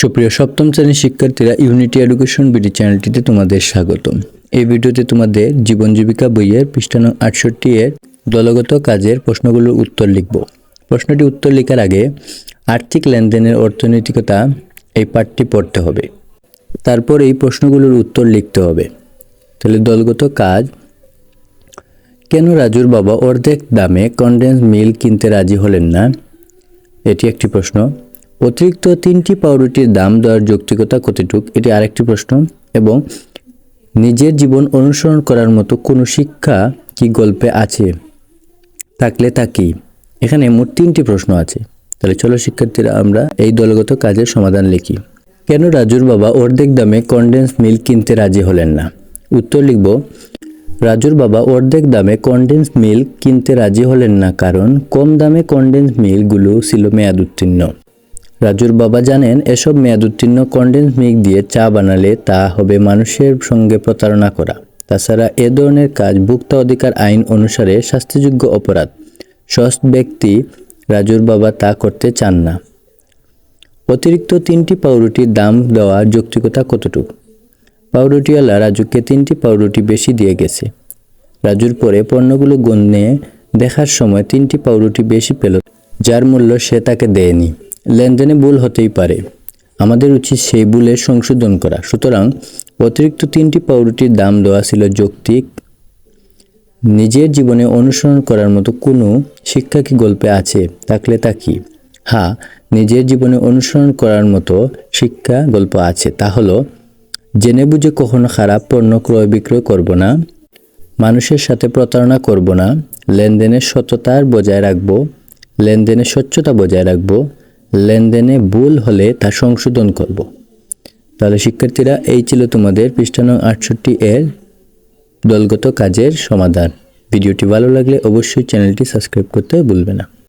সুপ্রিয় সপ্তম শ্রেণির শিক্ষার্থীরা ইউনিটি এডুকেশন বিডি চ্যানেলটিতে তোমাদের স্বাগতম। এই ভিডিওতে তোমাদের জীবন জীবিকা বইয়ের পৃষ্ঠা নং আটষট্টি এর দলগত কাজের প্রশ্নগুলোর উত্তর লিখব। প্রশ্নটি উত্তর লেখার আগে আর্থিক লেনদেনের অর্থনৈতিকতা এই পাঠটি পড়তে হবে। তারপর এই প্রশ্নগুলোর উত্তর লিখতে হবে। তাহলে দলগত কাজ, কেন রাজুর বাবা অর্ধেক দামে কনডেন্স মিল কিনতে রাজি হলেন না? এটি একটি প্রশ্ন। অতিরিক্ত তিনটি পাউরুটির দাম দেওয়ার যৌক্তিকতা কতটুক? এটি আরেকটি প্রশ্ন। এবং নিজের জীবন অনুসরণ করার মতো কোনো শিক্ষা কি গল্পে আছে? থাকলে তা কি? এখানে মোট তিনটি প্রশ্ন আছে। তাহলে চলো শিক্ষার্থীরা, আমরা এই দলগত কাজের সমাধান লিখি। কেন রাজুর বাবা অর্ধেক দামে কনডেন্স মিল্ক কিনতে রাজি হলেন না? উত্তর লিখব, রাজুর বাবা অর্ধেক দামে কনডেন্স মিল্ক কিনতে রাজি হলেন না কারণ কম দামে কনডেন্স মিল্কগুলো ছিল মেয়াদ উত্তীর্ণ। রাজুর বাবা জানেন, এসব মেয়াদ উত্তীর্ণ কনডেন্স মিল্ক দিয়ে চা বানালে তা হবে মানুষের সঙ্গে প্রতারণা করা। তাছাড়া এ ধরনের কাজ ভোক্তা অধিকার আইন অনুসারে শাস্তিযোগ্য অপরাধ। সৎ ব্যক্তি রাজুর বাবা তা করতে চান না। অতিরিক্ত তিনটি পাউরুটির দাম দেওয়ার যৌক্তিকতা কতটুকু? পাউরুটিওয়ালা রাজুকে তিনটি পাউরুটি বেশি দিয়ে গেছে। রাজুর পরে পণ্যগুলো গণ্যে দেখার সময় তিনটি পাউরুটি বেশি পেল, যার মূল্য সে তাকে দেয়নি। লেনদেনে ভুল হতেই পারে। আমাদের উচিত সেই ভুলের সংশোধন করা। সুতরাং অতিরিক্ত তিনটি পাউরুটির দাম দেওয়া ছিল যৌক্তিক। নিজের জীবনে অনুসরণ করার মতো কোনো শিক্ষা কি গল্পে আছে? থাকলে তা কি? হ্যাঁ নিজের জীবনে অনুসরণ করার মতো শিক্ষা গল্প আছে। তা হলো, জেনে বুঝে কখনো খারাপ পণ্য ক্রয় বিক্রয় করব না, মানুষের সাথে প্রতারণা করব না, লেনদেনের সততার বজায় রাখব, লেনদেনের স্বচ্ছতা বজায় রাখব লেনদেনে ভুল হলে তা সংশোধন করব। তাহলে শিক্ষার্থীরা, এই ছিল তোমাদের পৃষ্ঠানং আটষট্টি এর দলগত কাজের সমাধান। ভিডিওটি ভালো লাগলে অবশ্যই চ্যানেলটি সাবস্ক্রাইব করতে ভুলবে না।